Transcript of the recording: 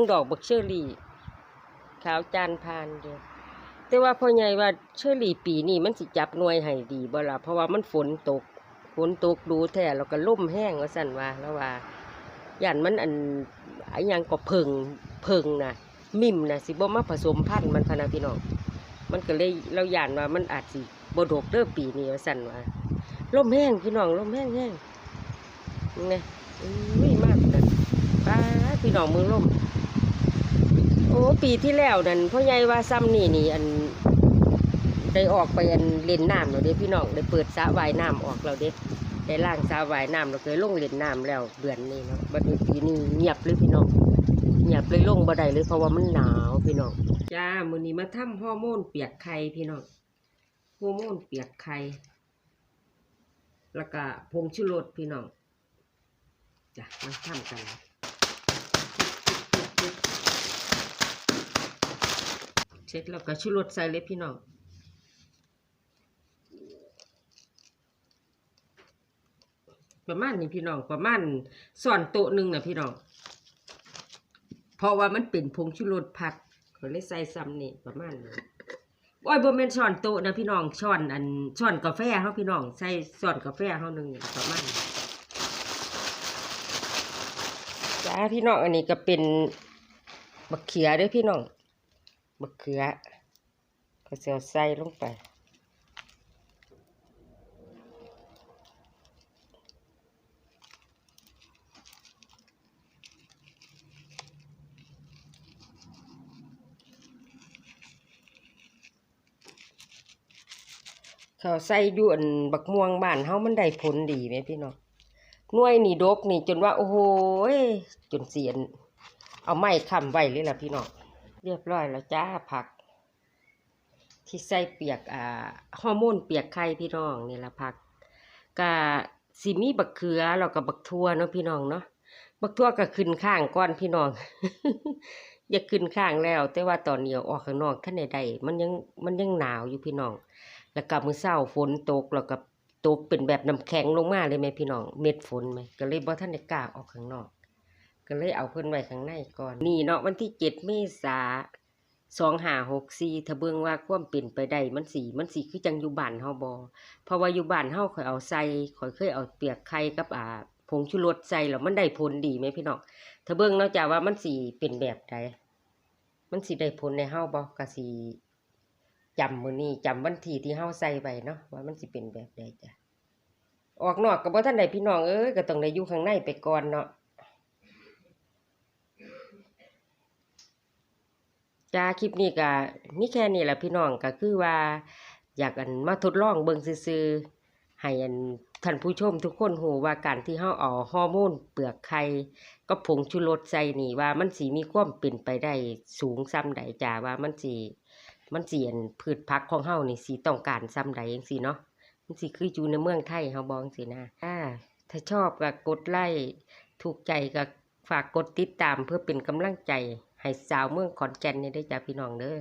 งดอกบักเชอรี่ ขาวจานพานเดียวแต่ว่าพ่อใหญ่ว่าเชอรี่ปีนี้มันสิจับหน่วยให้ดีบ่ล่ะเพราะว่ามันฝนตกฝนตกดูแท้แล้วก็ล่มแห้งว่าสั่นว่าแล้วว่าย่านมันอันไอ้ยังก็เพิงเพิงน่ะมิมน่ะสิบ่มาผสมพันธุ์มันพนะพี่น้องมันก็เลยเราย่านว่ามันอาจสิบดกเด้อปีนี้ว่าสั่นว่าล่มแห้งพี่น้องล่มแห้งแห้งนี่ไงอุ้ยมากนะป้าพี่น้องมือล่ม โอ้ปีที่แล้วนั่นพ่อใหญ่ว่าซ้ำนี่นี่อันได้ออกไปอันเล่นน้ำแล้วเด้พี่น้องได้เปิดสระว่ายน้ำออกแล้วเด้ได้ล่างสระว่ายน้ำเราเคยลงเล่นน้ำแล้วเดือนนี้เนาะบัดนี้ปีนี้เงียบเลยพี่น้องเงียบเลยลงบ่ได้เลยเพราะว่ามันหนาวพี่น้องจ้ามื้อนี้มาทำฮอร์โมนเปียกไข่พี่น้องฮอร์โมนเปียกไข่แล้วก็ผงชูรสพี่น้องจ้ะมาทำกัน เสร็จแล้วก็ชูรสใส่เลยพี่น้องประมาณนี้พี่น้องประมาณส่อนโต๊ะหนึ่งนะพี่น้องเพราะว่ามันเป็นผงชูรสผัดก็เลยใส่ซ้ำนี่ประมาณนี้โอ้ยบ่แม่นช้อนโต๊ะนะพี่น้องช้อนอันช้อนกาแฟเฮาพี่น้องใส่ช้อนกาแฟเฮาหนึงประมาณนี้จ้าพี่น้องอันนี้ก็เป็นบักเขียด้วยพี่น้อง มะเขือก็จะเอาใส่ลงไป เขาใส่อยวนบักม่วงบ้านเฮามันได้ผลดีไหมพี่น้องหน่วยนี่ดกนี่จนว่า โอ้โหจนเสียน เอาไม้ค้ำไว้เลยล่ะพี่น้อง เรียบร้อยแล้วจ้าผัก ที่ใส่เปียกอ่าฮอร์โมนเปียกไข่พี่น้องนี่ละผักกะสิมีบักเขือแล้วก็บักทั่วเนาะพี่น้องเนาะบักทั่วก็ขึ้นข้างก้อนพี่น้อง อย่าขึ้นข้างแล้ว แต่ว่าตอนนี้ออกข้างนอกท่านใดๆมันยังมันยังหนาวอยู่พี่น้อง แล้วก็มื้อเช้าฝนตกแล้วก็ตกเป็นแบบน้ำแข็งลงมาเลยไหมพี่น้อง เม็ดฝนไหมก็เลยบ่ทันได้กล้าออกข้างนอก ก็เลยเอาเพิ่นไว้ข้างในก่อน นี่เนาะวันที่เจ็ดเมษาสองห้าหกสี่ถ้าเบิ่งว่าความเป็นไปได้มันสีมันสีคือจังอยู่บ้านเฮาบ่เพราะว่าอยู่บ้านเฮาข่อยเอาใส่ข่อยเคยเอาเปียกไข่กับอ่าผงชูรสใส่แล้วมันได้ผลดีไหมพี่น้องถ้าเบิ่งเนาะจ้าว่ามันสีเป็นแบบใดมันสิได้ผลในเฮาบ่ก็สิจำมือนี้จำวันที่ที่เฮาใส่ไว้เนาะว่ามันสิเป็นแบบใดจ้ะออกนอกก็บ่ทันได้พี่น้องเอ้ยก็ต้องได้อยู่ข้างในไปก่อนเนาะ จ้าคลิปนี้ก็มีแค่นี้แหละพี่น้องก็คือว่า อยากอันมาทดลองเบิ่งซื่อๆให้อันท่านผู้ชมทุกคนหูว่าการที่เฮาเอาฮอร์โมนเปลือกไข่ก็ผงชูรสใส่นี่ว่ามันสิมีความเป็นไปได้สูงซ้ำใดจ้าว่ามันสิมันสิอันพืชผักของเฮานี่สิต้องการซ้ำใดจังซี่เนาะมันสิคืออยู่ในเมืองไทยเฮาบ่จังซี่นะอ่าถ้าชอบก็กดไลค์ถูกใจก็ฝากกดติดตามเพื่อเป็นกำลังใจ ให้สาวเมืองขอนแก่นนี่ได้จ้าพี่น้องเด้อ